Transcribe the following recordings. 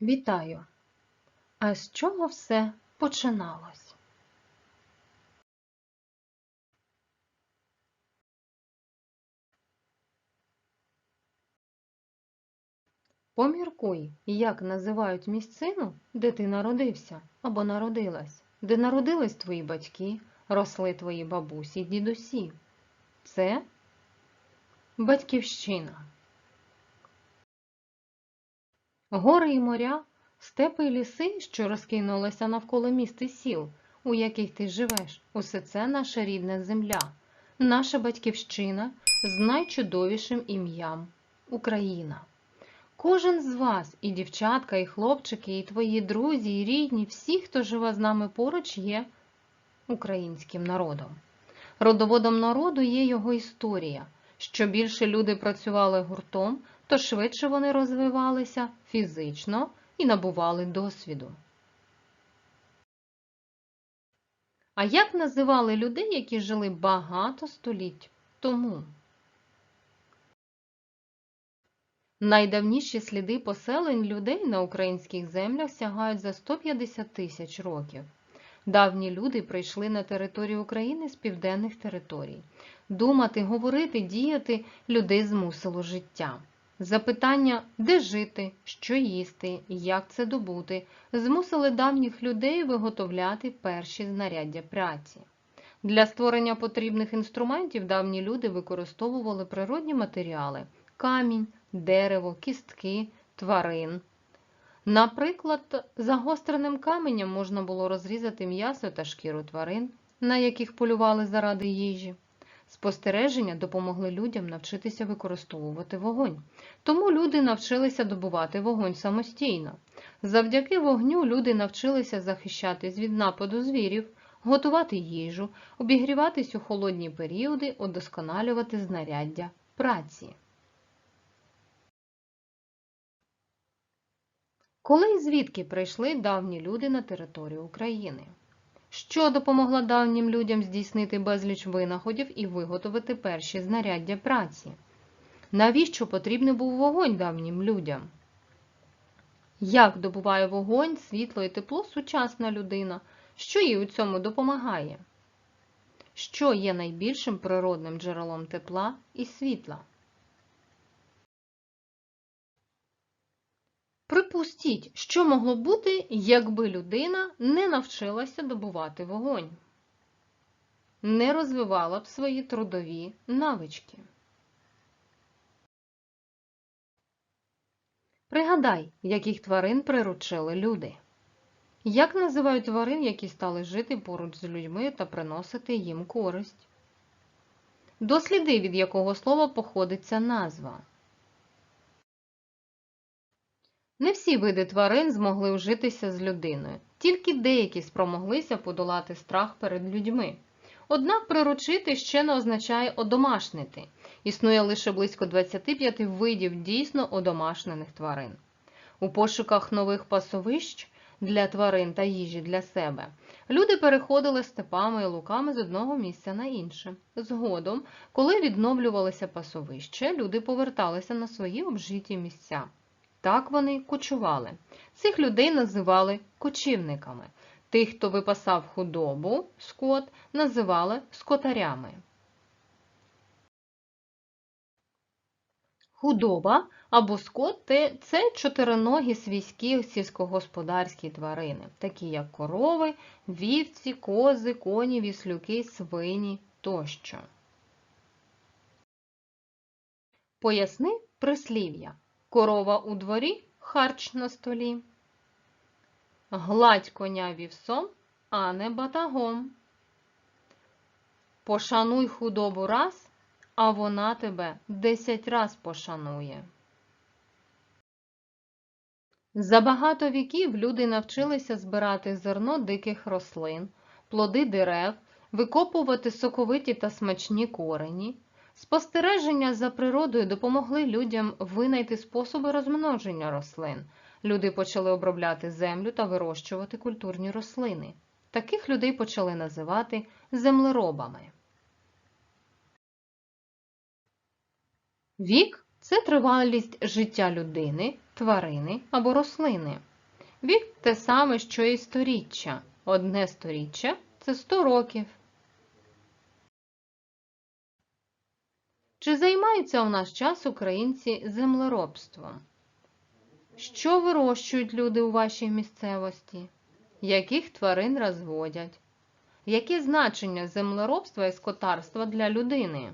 Вітаю! А з чого все починалось? Поміркуй, як називають місцину, де ти народився або народилась, де народились твої батьки, росли твої бабусі, дідусі. Це батьківщина. Гори і моря, степи і ліси, що розкинулися навколо міст і сіл, у яких ти живеш, усе це наша рідна земля, наша батьківщина з найчудовішим ім'ям Україна. Кожен з вас, і дівчатка, і хлопчики, і твої друзі, і рідні, всі, хто живе з нами поруч, є українським народом. Родоводом народу є його історія. Що більше люди працювали гуртом, то швидше вони розвивалися фізично і набували досвіду. А як називали людей, які жили багато століть тому? Найдавніші сліди поселень людей на українських землях сягають за 150 тисяч років. Давні люди прийшли на територію України з південних територій. Думати, говорити, діяти людей змусило життя. Запитання, де жити, що їсти, як це добути, змусили давніх людей виготовляти перші знаряддя праці. Для створення потрібних інструментів давні люди використовували природні матеріали камінь, дерево, кістки, тварин. Наприклад, загостреним каменем можна було розрізати м'ясо та шкіру тварин, на яких полювали заради їжі. Спостереження допомогли людям навчитися використовувати вогонь. Тому люди навчилися добувати вогонь самостійно. Завдяки вогню люди навчилися захищатись від нападу звірів, готувати їжу, обігріватись у холодні періоди, удосконалювати знаряддя праці. Коли і звідки прийшли давні люди на територію України? Що допомогло давнім людям здійснити безліч винаходів і виготовити перші знаряддя праці? Навіщо потрібний був вогонь давнім людям? Як добуває вогонь, світло і тепло сучасна людина? Що їй у цьому допомагає? Що є найбільшим природним джерелом тепла і світла? Припустіть, що могло бути, якби людина не навчилася добувати вогонь, не розвивала б свої трудові навички. Пригадай, яких тварин приручили люди. Як називають тварин, які стали жити поруч з людьми та приносити їм користь? Досліди, від якого слова походить ця назва. Не всі види тварин змогли вжитися з людиною, тільки деякі спромоглися подолати страх перед людьми. Однак приручити ще не означає одомашнити. Існує лише близько 25 видів дійсно одомашнених тварин. У пошуках нових пасовищ для тварин та їжі для себе люди переходили степами і луками з одного місця на інше. Згодом, коли відновлювалися пасовище, люди поверталися на свої обжиті місця. Так вони кочували. Цих людей називали кочівниками. Тих, хто випасав худобу, скот, називали скотарями. Худоба або скот це чотириногі свійські сільськогосподарські тварини, такі як корови, вівці, кози, коні, віслюки, свині тощо. Поясни прислів'я. Корова у дворі, харч на столі. Гладь коня вівсом, а не батагом. Пошануй худобу раз, а вона тебе десять раз пошанує. За багато віків люди навчилися збирати зерно диких рослин, плоди дерев, викопувати соковиті та смачні корені. Спостереження за природою допомогли людям винайти способи розмноження рослин. Люди почали обробляти землю та вирощувати культурні рослини. Таких людей почали називати землеробами. Вік це тривалість життя людини тварини або рослини. Вік те саме, що і сторіччя. Одне сторіччя це 100 років. Чи займаються у наш час українці землеробством? Що вирощують люди у вашій місцевості? Яких тварин розводять? Яке значення землеробства і скотарства для людини?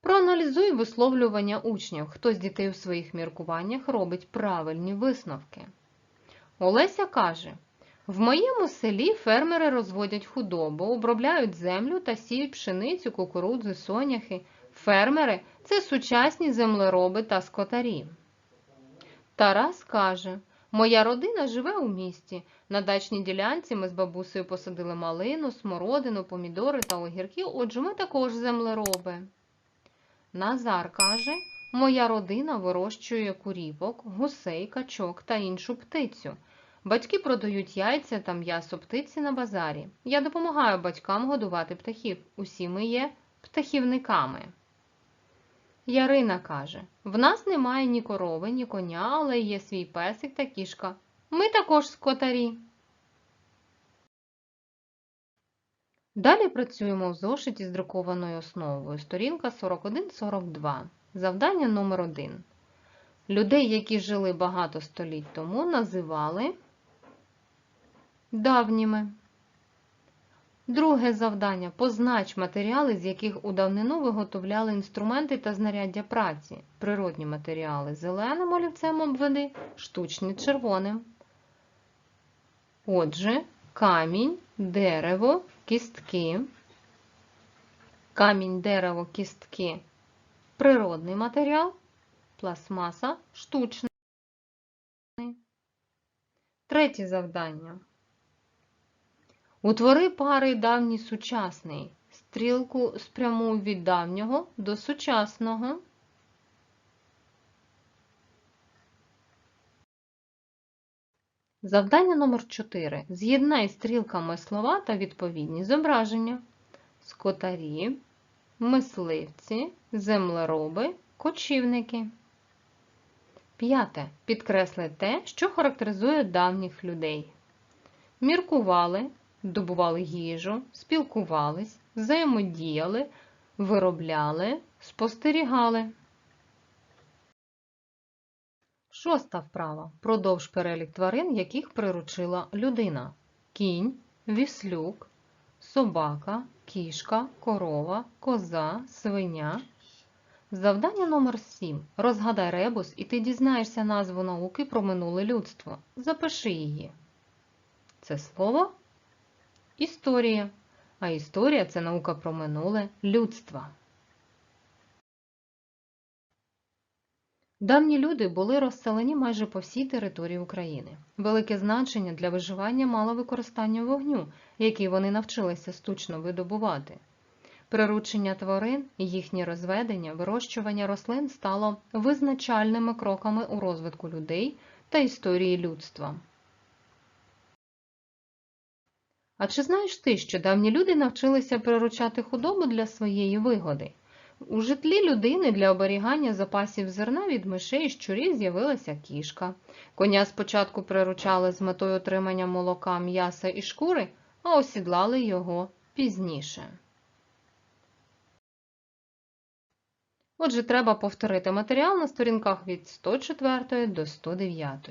Проаналізуй висловлювання учнів, хто з дітей у своїх міркуваннях робить правильні висновки. Олеся каже: в моєму селі фермери розводять худобу, обробляють землю та сіють пшеницю, кукурудзи, соняхи. Фермери це сучасні землероби та скотарі. Тарас каже: Моя родина живе у місті. На дачній ділянці ми з бабусею посадили малину, смородину, помідори та огірки, отже, ми також землероби. Назар каже, моя родина вирощує куріпок, гусей, качок та іншу птицю. Батьки продають яйця та м'ясо птиці на базарі. Я допомагаю батькам годувати птахів. Усі ми є птахівниками. Ярина каже: В нас немає ні корови, ні коня, але є свій песик та кішка. Ми також скотарі. Далі працюємо в зошиті з друкованою основою. Сторінка 41-42. Завдання номер 1. Людей, які жили багато століть тому, називали давніми. Друге завдання. Познач матеріали, з яких у давнину виготовляли інструменти та знаряддя праці. Природні матеріали зеленим олівцем обведи, штучні червоним. Отже, камінь, дерево, кістки. Камінь, дерево, кістки природний матеріал, пластмаса штучний. Третє завдання. Утвори пари давній сучасний. Стрілку спрямуй від давнього до сучасного. Завдання номер 4. З'єднай стрілками слова та відповідні зображення. Скотарі, мисливці, землероби, кочівники. П'яте. Підкресли те, що характеризує давніх людей. Міркували, добували їжу, спілкувались, взаємодіяли, виробляли, спостерігали. Шоста вправа. Продовж перелік тварин, яких приручила людина. Кінь, віслюк, собака, кішка, корова, коза, свиня. Завдання номер 7. Розгадай ребус, і ти дізнаєшся назву науки про минуле людство. Запиши її. Це слово історія. А історія це наука про минуле людства. Давні люди були розселені майже по всій території України. Велике значення для виживання мало використання вогню, який вони навчилися штучно видобувати. Приручення тварин, їхнє розведення, вирощування рослин стало визначальними кроками у розвитку людей та історії людства. А чи знаєш ти, що давні люди навчилися приручати худобу для своєї вигоди? У житлі людини для оберігання запасів зерна від мишей і щурів з'явилася кішка. Коня спочатку приручали з метою отримання молока, м'яса і шкури, а осідлали його пізніше. Отже, треба повторити матеріал на сторінках від 104 до 109.